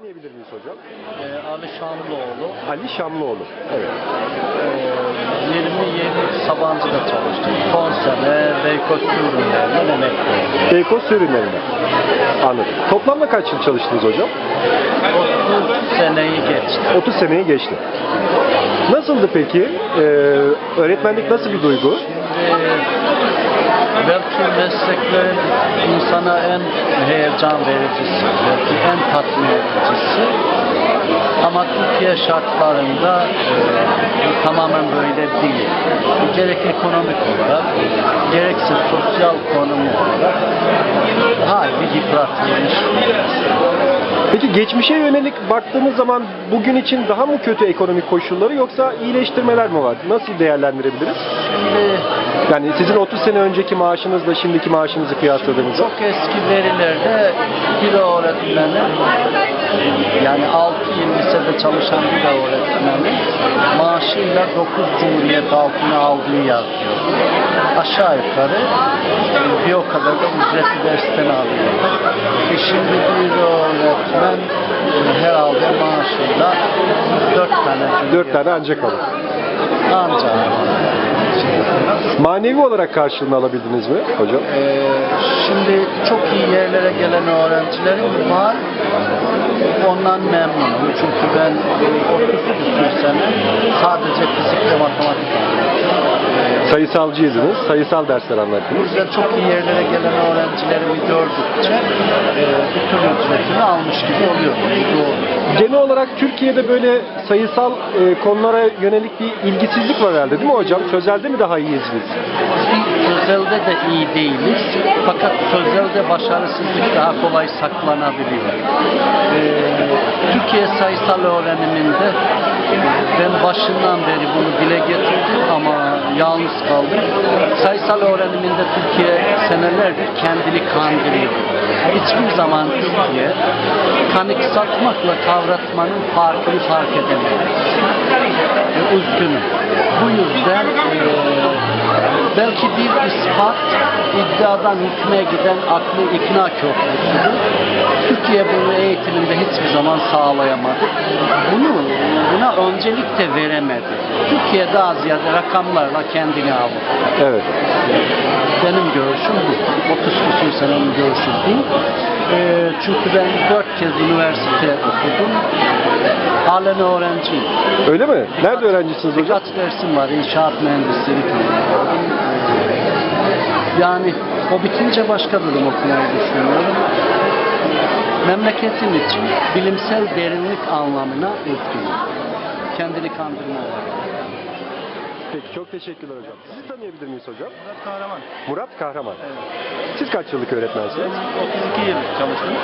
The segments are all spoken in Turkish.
tanıyabilir miyiz hocam? Ee, Ali Şamlıoğlu. Ali Şamlıoğlu. Evet. Ee, 27 Sabancı'da çalıştım. Son sene Beykoz ürünlerinden emekli oldum. Beykoz ürünlerinde. Anladım. Toplamda kaç yıl çalıştınız hocam? 30 seneyi geçti. 30 seneyi geçti. Nasıldı peki? Ee, öğretmenlik nasıl bir duygu? Ee, belki mesleklerin insana en heyecan vericisi, belki en tatmin. Ama Türkiye şartlarında e, tamamen böyle değil. Gerek ekonomik olarak, gerekse sosyal konum olarak harbi yıpratılmış. Peki geçmişe yönelik baktığımız zaman bugün için daha mı kötü ekonomik koşulları yoksa iyileştirmeler mi var? Nasıl değerlendirebiliriz? Şimdi Yani sizin 30 sene önceki maaşınızla şimdiki maaşınızı kıyasladığımızda Çok eski verilerde bir öğretmenin yani 6 yıl lisede çalışan bir öğretmenin maaşıyla 9 cumhuriyet altına aldığı yazıyor. Aşağı yukarı bir o kadar da ücretli dersten alıyor. E şimdi bir öğretmen herhalde maaşıyla 4 tane 4 tane ancak alır. ancak Manevi olarak karşılığını alabildiniz mi hocam? Ee, şimdi çok iyi yerlere gelen öğrencilerim var. Ondan memnunum. Çünkü ben 30 küsur sene sadece fizik ve matematik anlattım. Sayısalcıydınız, sayısal dersler anlattınız. yüzden çok iyi yerlere gelen öğrencilerimi gördükçe e, bütün ücretini almış gibi doğru. Genel olarak Türkiye'de böyle sayısal e, konulara yönelik bir ilgisizlik var herhalde değil mi hocam? Sözelde mi daha iyiyiz biz? Biz sözelde de iyi değiliz. Fakat sözelde başarısızlık daha kolay saklanabiliyor. Ee, Türkiye sayısal öğreniminde ben başından beri bunu dile getirdim ama yalnız kaldım. Sayısal öğreniminde Türkiye senelerdir kendini kandırıyor. Hiçbir zaman Türkiye kanık satmakla kavratmanın farkını fark edemiyor. Ve üzgünüm. Bu yüzden belki bir ispat iddiadan hükme giden aklı ikna köprüsüdür. Türkiye eğitiminde hiçbir zaman sağlayamadı. Bunu buna öncelik de veremedi. Türkiye daha ziyade rakamlarla kendini aldı. Evet. Benim görüşüm bu. 30 küsur senenin görüşü bu. Ee, çünkü ben 4 kez üniversite okudum. Halen öğrenciyim. Öyle mi? Nerede öğrencisiniz hocam? Birkaç dersim var. İnşaat mühendisliği. Yani o bitince başka bölüm okumayı düşünüyorum. Memleketim için bilimsel derinlik anlamına üzgünüm. Kendini kandırma var. Peki çok teşekkürler hocam. Sizi tanıyabilir miyiz hocam? Murat Kahraman. Murat Kahraman. Siz kaç yıllık öğretmensiniz? 32 yıl çalıştım.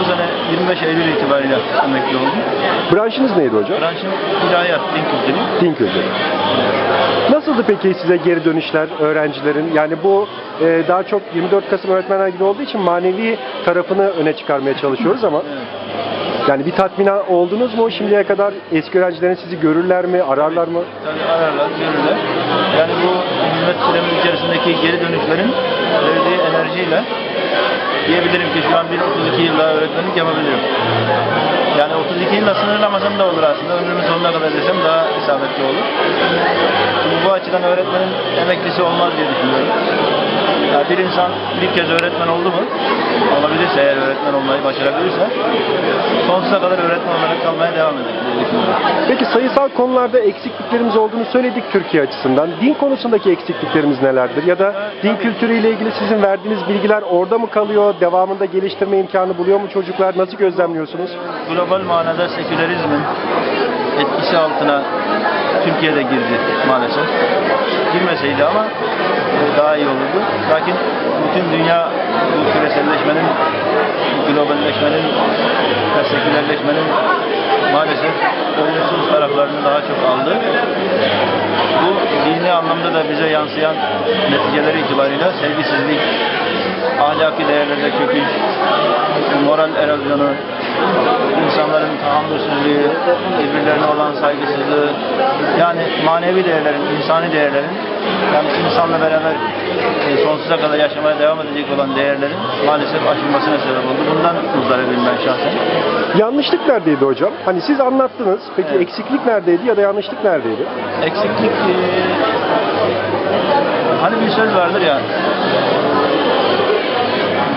Bu sene 25 Eylül itibariyle emekli oldum. Branşınız neydi hocam? Branşım ilahiyat, din kültürü. Din kültürü. Nasıldı peki size geri dönüşler öğrencilerin? Yani bu e, daha çok 24 Kasım Öğretmenler Günü olduğu için manevi tarafını öne çıkarmaya çalışıyoruz ama yani bir tatmina oldunuz mu şimdiye kadar? Eski öğrencilerin sizi görürler mi, ararlar mı? Tabii ararlar, görürler. Yani bu hizmet süremiz içerisindeki geri dönüşlerin verdiği enerjiyle diyebilirim ki şu an bir 32 yıl daha öğretmenlik yapabiliyorum. Yani 32 yılla sınırlamasam da olur aslında. Ömrümün sonuna kadar desem daha isabetli olur. Şimdi bu açıdan öğretmenin emeklisi olmaz diye düşünüyorum. Yani bir insan bir kez öğretmen oldu mu, olabilirse eğer öğretmen olmayı başarabilirse, sonsuza kadar öğretmen olarak kalmaya devam eder diye düşünüyorum. Peki sayısal konularda eksikliklerimiz olduğunu söyledik Türkiye açısından. Din konusundaki eksikliklerimiz nelerdir? Ya da din kültürüyle ilgili sizin verdiğiniz bilgiler orada mı kalıyor? Devamında geliştirme imkanı buluyor mu çocuklar? Nasıl gözlemliyorsunuz? global manada sekülerizmin etkisi altına Türkiye'de girdi maalesef. Girmeseydi ama daha iyi olurdu. Lakin bütün dünya bu küreselleşmenin, globalleşmenin ve maalesef olumsuz taraflarını daha çok aldı. Bu dini anlamda da bize yansıyan neticeleri itibariyle sevgisizlik, ahlaki değerlerde çöküş, moral erozyonu, insanların tahammülsüzlüğü, birbirlerine olan saygısızlığı, yani manevi değerlerin, insani değerlerin, yani insanla beraber e, sonsuza kadar yaşamaya devam edecek olan değerlerin maalesef aşılmasına sebep oldu. Bundan muzdaribim ben şahsen. Yanlışlık neredeydi hocam? Hani siz anlattınız. Peki Evet. eksiklik neredeydi ya da yanlışlık neredeydi? Eksiklik eee, hani bir söz vardır ya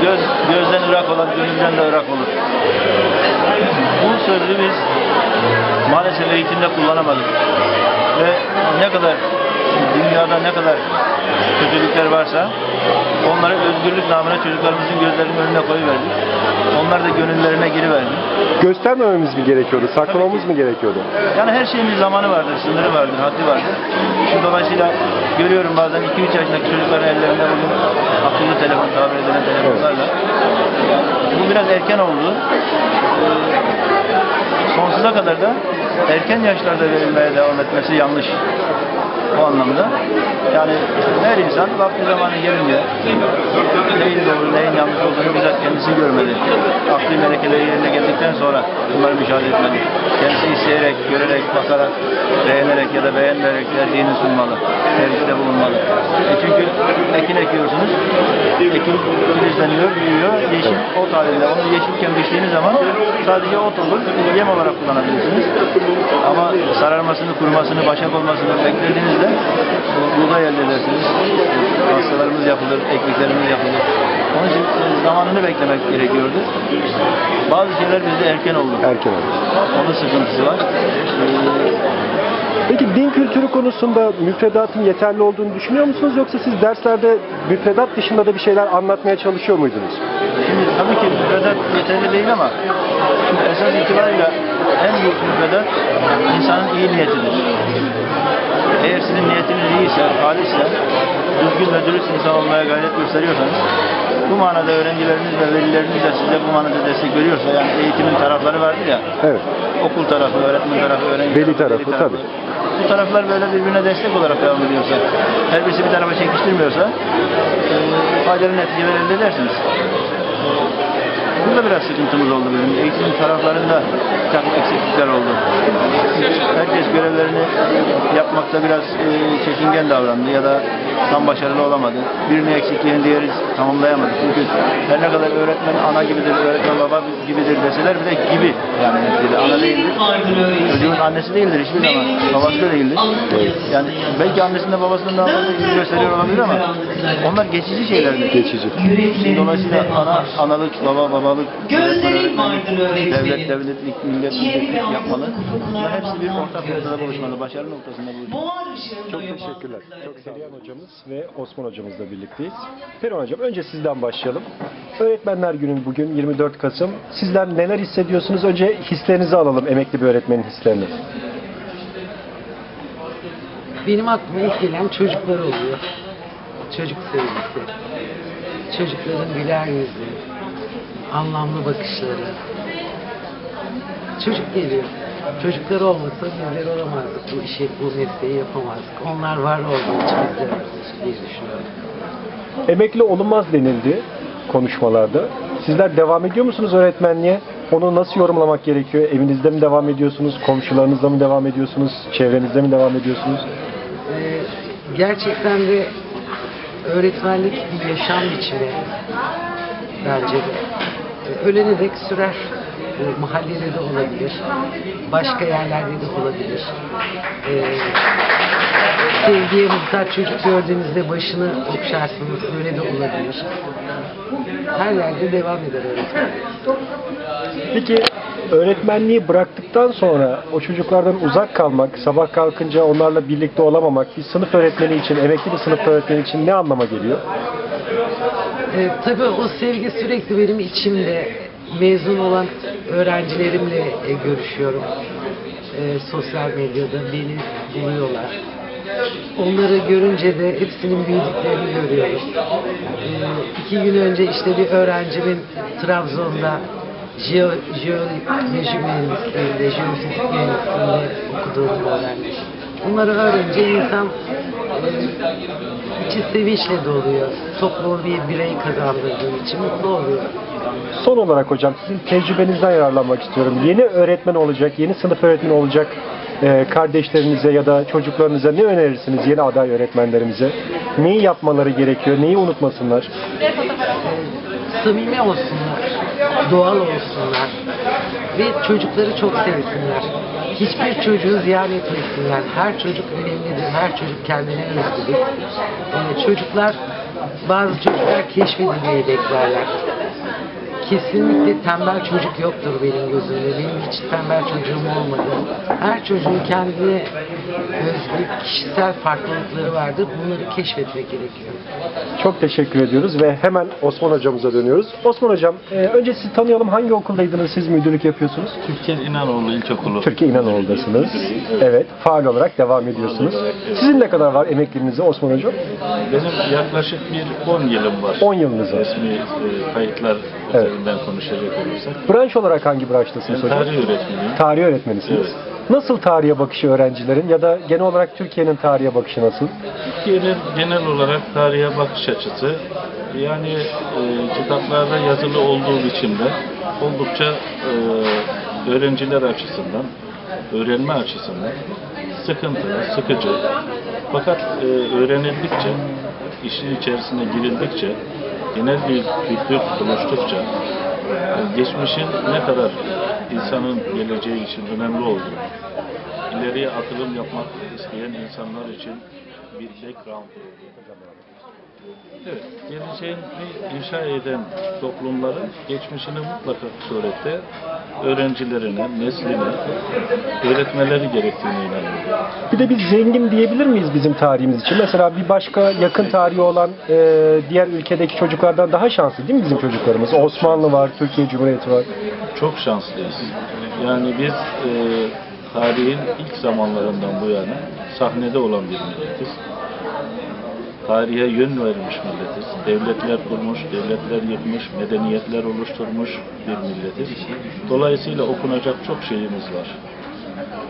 göz gözden ırak olan gönülden de ırak olur. Bu sözü biz maalesef eğitimde kullanamadık. Ve ne kadar dünyada ne kadar kötülükler varsa onları özgürlük namına çocuklarımızın gözlerinin önüne koyuverdik. Onlar da gönüllerine giriverdi. Göstermememiz mi gerekiyordu? Saklamamız mı gerekiyordu? Yani her şeyin bir zamanı vardır, sınırı vardır, haddi vardır. Şimdi dolayısıyla görüyorum bazen 2-3 yaşındaki çocukların ellerinde bugün akıllı telefon tabir edilen telefonlarla. Bu biraz erken oldu. Ee, Sonsuza kadar da erken yaşlarda verilmeye devam etmesi yanlış. O anlamda. Yani her insan vakti zamanı gelince neyin doğru, neyin yanlış olduğunu bizzat kendisi görmeli. Akli melekeleri yerine geldikten sonra bunları müşahede etmeli. Kendisi isteyerek, görerek, bakarak, beğenerek ya da beğenmeyerek tercihini sunmalı. Tercihte bulunmalı. E çünkü ekin ekiyorsunuz. Ekin filizleniyor, büyüyor. Yeşil ot halinde. Onu yeşilken biçtiğiniz zaman sadece ot olur. Yem olarak kullanabilirsiniz. Ama sararmasını, kurumasını, başak olmasını beklediğinizde buğday elde edersiniz. Hastalarımız yapılır, ekmeklerimiz yapılır. Onun için e, zamanını beklemek gerekiyordu. Bazı şeyler bizde erken oldu. Erken oldu. Onun sıkıntısı var. Ee, Peki din kültürü konusunda müfredatın yeterli olduğunu düşünüyor musunuz? Yoksa siz derslerde müfredat dışında da bir şeyler anlatmaya çalışıyor muydunuz? Şimdi tabii ki müfredat yeterli değil ama şimdi esas itibariyle en büyük müfredat insanın iyi niyetidir. Eğer sizin niyetiniz iyiyse, halisse, düzgün ve dürüst insan olmaya gayret gösteriyorsanız bu manada öğrencileriniz ve velileriniz de size bu manada destek veriyorsa yani eğitimin tarafları vardır ya Evet. okul tarafı, öğretmen tarafı, öğrenci Veli tarafı, tabii. Bu taraflar böyle birbirine destek olarak devam ediyorsa, her birisi bir tarafa çekiştirmiyorsa e, faydalı neticeler elde edersiniz. Burada biraz sıkıntımız oldu bizim. Eğitim taraflarında takım eksiklikler oldu. Herkes görevlerini yapmakta biraz e, çekingen davrandı ya da tam başarılı olamadı. Birinin eksikliğini diğeri tamamlayamadı. Çünkü her ne kadar öğretmen ana gibidir, öğretmen baba gibidir deseler bile gibi yani neticede ana değildir. Çocuğun annesi değildir hiçbir zaman. Babası da değildir. Yani belki annesinde babasının daha fazla ilgi gösteriyor olabilir ama onlar geçici şeylerdir. Geçici. Dolayısıyla ana, analık, baba, babalık, devlet, devletlik, millet, milletlik yapmalı. Bunlar hepsi bir ortak noktada buluşmalı, başarı noktasında buluşmalı. Çok teşekkürler. Çok Serihan hocamız ve Osman hocamızla birlikteyiz. Perihan hocam önce sizden başlayalım. Öğretmenler günü bugün 24 Kasım. Sizler neler hissediyorsunuz? Önce hislerinizi alalım emekli bir öğretmenin hislerini. Benim aklıma ilk gelen çocuklar oluyor. Çocuk sevgisi. Çocukların güler yüzü. Anlamlı bakışları. Çocuk geliyor. Çocuklar olmasa bizler olamazdık. Bu işi, bu mesleği yapamazdık. Onlar var olduğu için bizler diye düşünüyorum. Emekli olunmaz denildi konuşmalarda. Sizler devam ediyor musunuz öğretmenliğe? Onu nasıl yorumlamak gerekiyor? Evinizde mi devam ediyorsunuz? Komşularınızla mı devam ediyorsunuz? Çevrenizde mi devam ediyorsunuz? Ee, gerçekten de öğretmenlik bir yaşam biçimi bence de. Ee, Ölene dek sürer. Bu mahallede de olabilir. Başka yerlerde de olabilir. Ee, sevgiye muhtaç çocuk gördüğünüzde başını okşarsınız. Öyle de olabilir. Her yerde devam eder öğretmenlik. Peki öğretmenliği bıraktıktan sonra o çocuklardan uzak kalmak, sabah kalkınca onlarla birlikte olamamak bir sınıf öğretmeni için, emekli bir sınıf öğretmeni için ne anlama geliyor? Ee, tabii o sevgi sürekli benim içimde. Mezun olan öğrencilerimle e, görüşüyorum. Ee, sosyal medyada beni buluyorlar. Onları görünce de hepsinin büyüdüklerini görüyorum. Ee, iki gün önce işte bir öğrencimin Trabzon'da jeo, jeoloji mühendisliğinde, jeofizik mühendisliğinde okuduğunu öğrendim. Bunları öğrenince insan e, içi sevinçle doluyor. Toplum bir birey kazandırdığı için mutlu oluyor. Son olarak hocam sizin tecrübenizden yararlanmak istiyorum. Yeni öğretmen olacak, yeni sınıf öğretmeni olacak e, kardeşlerinize ya da çocuklarınıza ne önerirsiniz yeni aday öğretmenlerimize? Neyi yapmaları gerekiyor, neyi unutmasınlar? samimi olsunlar, doğal olsunlar ve çocukları çok sevsinler. Hiçbir çocuğu ziyan etmesinler. Her çocuk önemlidir, her çocuk kendine özgüdür. Ee, çocuklar, bazı çocuklar keşfedilmeyi beklerler. Kesinlikle tembel çocuk yoktur benim gözümde. Benim hiç tembel çocuğum olmadı. Her çocuğun kendine özgü kişisel farklılıkları vardır. Bunları keşfetmek gerekiyor. Çok teşekkür ediyoruz ve hemen Osman hocamıza dönüyoruz. Osman hocam, e, önce sizi tanıyalım. Hangi okuldaydınız? Siz müdürlük yapıyorsunuz? Türkiye İnanoğlu İlkokulu. Türkiye İnanoğlu'dasınız. Evet, faal olarak devam ediyorsunuz. Sizin ne kadar var emekliliğinizde Osman hocam? Benim yaklaşık bir 10 yılım var. 10 yılınız var. Resmi e, kayıtlar Evet. üzerinden konuşacak olursak. Branş olarak hangi branştasınız Ben hocam? tarih öğretmeniyim. Tarih öğretmenisiniz. Evet. Nasıl tarihe bakışı öğrencilerin ya da genel olarak Türkiye'nin tarihe bakışı nasıl? Türkiye'nin genel olarak tarihe bakış açısı yani e, kitaplarda yazılı olduğu biçimde oldukça e, öğrenciler açısından, öğrenme açısından sıkıntılı, sıkıcı. Fakat e, öğrenildikçe, işin içerisine girildikçe, genel bir kültür oluştukça, e, geçmişin ne kadar insanın geleceği için önemli olduğunu, ileriye atılım yapmak isteyen insanlar için bir background Evet, geleceğini inşa eden toplumların geçmişini mutlaka surette öğrencilerine, nesline öğretmeleri gerektiğine inanıyorum. Bir de biz zengin diyebilir miyiz bizim tarihimiz için? Mesela bir başka yakın tarihi olan e, diğer ülkedeki çocuklardan daha şanslı değil mi bizim çocuklarımız? Osmanlı var, Türkiye Cumhuriyeti var. Çok şanslıyız. Yani biz e, tarihin ilk zamanlarından bu yana sahnede olan bir milletiz. Tarihe yön vermiş milletiz. Devletler kurmuş, devletler yıkmış, medeniyetler oluşturmuş bir milletiz. Dolayısıyla okunacak çok şeyimiz var.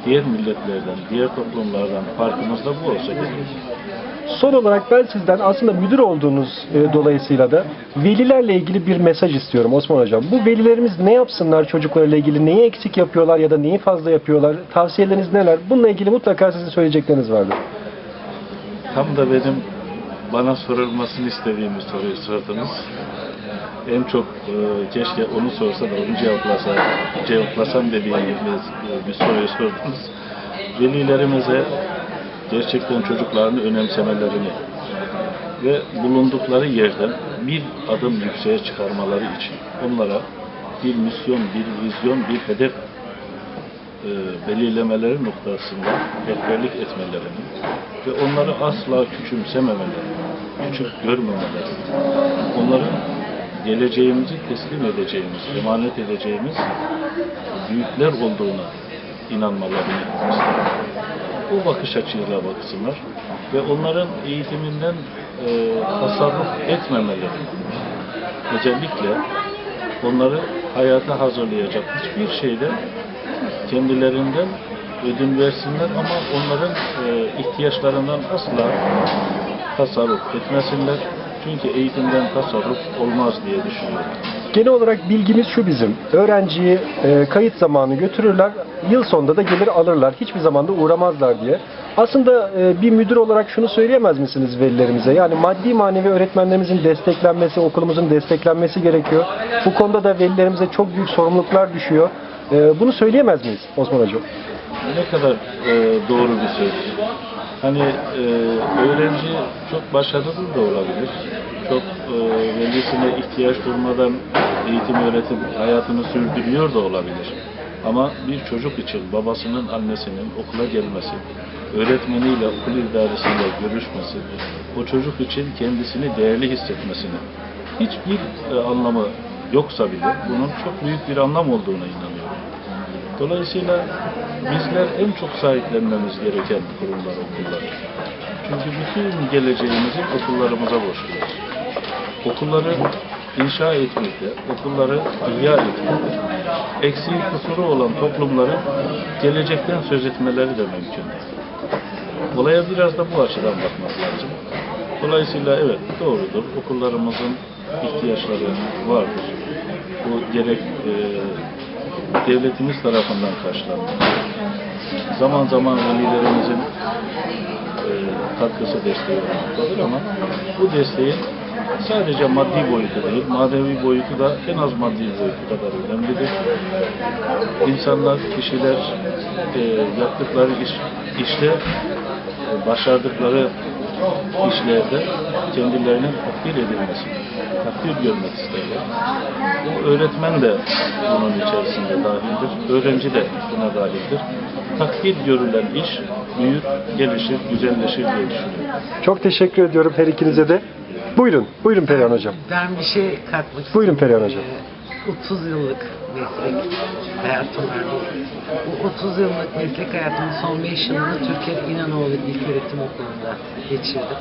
Diğer milletlerden, diğer toplumlardan farkımız da bu olsa gerek. Son olarak ben sizden aslında müdür olduğunuz e, dolayısıyla da velilerle ilgili bir mesaj istiyorum Osman Hocam. Bu velilerimiz ne yapsınlar çocuklarla ilgili? Neyi eksik yapıyorlar ya da neyi fazla yapıyorlar? Tavsiyeleriniz neler? Bununla ilgili mutlaka sizin söyleyecekleriniz vardır. Tam da benim bana sorulmasını istediğim bir soruyu sordunuz. En çok e, keşke onu sorsa da onu cevaplasa, cevaplasam dediğim bir, bir soruyu sordunuz. Velilerimize gerçekten çocuklarını önemsemelerini ve bulundukları yerden bir adım yükseğe çıkarmaları için onlara bir misyon, bir vizyon, bir hedef e, belirlemeleri noktasında rehberlik etmelerini ve onları asla küçümsememelerini, küçük görmemelerini, onların geleceğimizi teslim edeceğimiz, emanet edeceğimiz büyükler olduğuna inanmalarını isterim. Bu bakış açıyla baksınlar ve onların eğitiminden e, tasarruf etmemelerini, özellikle onları hayata hazırlayacak hiçbir şeyde kendilerinden ödün versinler ama onların e, ihtiyaçlarından asla tasarruf etmesinler. Çünkü eğitimden tasarruf olmaz diye düşünüyorum. Genel olarak bilgimiz şu bizim. Öğrenciyi e, kayıt zamanı götürürler. Yıl sonunda da gelir alırlar. Hiçbir zaman da uğramazlar diye. Aslında e, bir müdür olarak şunu söyleyemez misiniz velilerimize? Yani maddi manevi öğretmenlerimizin desteklenmesi, okulumuzun desteklenmesi gerekiyor. Bu konuda da velilerimize çok büyük sorumluluklar düşüyor. E, bunu söyleyemez miyiz Osman Hocam? Ne kadar e, doğru bir söz. Hani e, öğrenci çok başarılı da olabilir. Çok e, ihtiyaç duymadan eğitim öğretim hayatını sürdürüyor da olabilir. Ama bir çocuk için babasının, annesinin okula gelmesi, öğretmeniyle, okul idaresiyle görüşmesi, o çocuk için kendisini değerli hissetmesini hiçbir e, anlamı yoksa bile bunun çok büyük bir anlam olduğuna inanıyorum. Dolayısıyla bizler en çok sahiplenmemiz gereken kurumlar okullar. Çünkü bütün geleceğimizi okullarımıza borçluyuz. Okulları inşa etmekte, okulları ihya etmekte, eksiği kusuru olan toplumların gelecekten söz etmeleri de mümkün. Olaya biraz da bu açıdan bakmak lazım. Dolayısıyla evet doğrudur. Okullarımızın ihtiyaçları vardır. Bu gerek e, devletimiz tarafından karşılanmalı. Zaman zaman velilerimizin e, katkısı desteği olmaktadır ama bu desteğin sadece maddi boyutu değil, manevi boyutu da en az maddi boyutu kadar önemlidir. İnsanlar, kişiler e, yaptıkları iş, işte, e, başardıkları işlerde kendilerinin takdir edilmesi, takdir görmek isterler. Bu öğretmen de bunun içerisinde dahildir, öğrenci de buna dahildir. Takdir görülen iş büyür, gelişir, güzelleşir diye düşünüyorum. Çok teşekkür ediyorum her ikinize de. Buyurun, buyurun Perihan Hocam. Ben bir şey katmak istiyorum. Buyurun Perihan Hocam. Ee, 30 yıllık meslek hayatım var benim. Bu 30 yıllık meslek hayatımın son 5 yılını Türkiye İnanoğlu İlköğretim Okulu'nda geçirdim.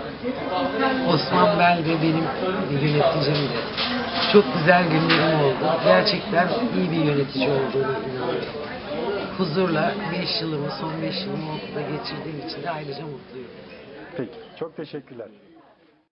Osman Bel de benim yöneticimdi. Çok güzel günlerim oldu. Gerçekten iyi bir yönetici olduğunu inanıyorum. Huzurla 5 yılımı, son 5 yılımı okulda geçirdiğim için de ayrıca mutluyum. Peki, çok teşekkürler.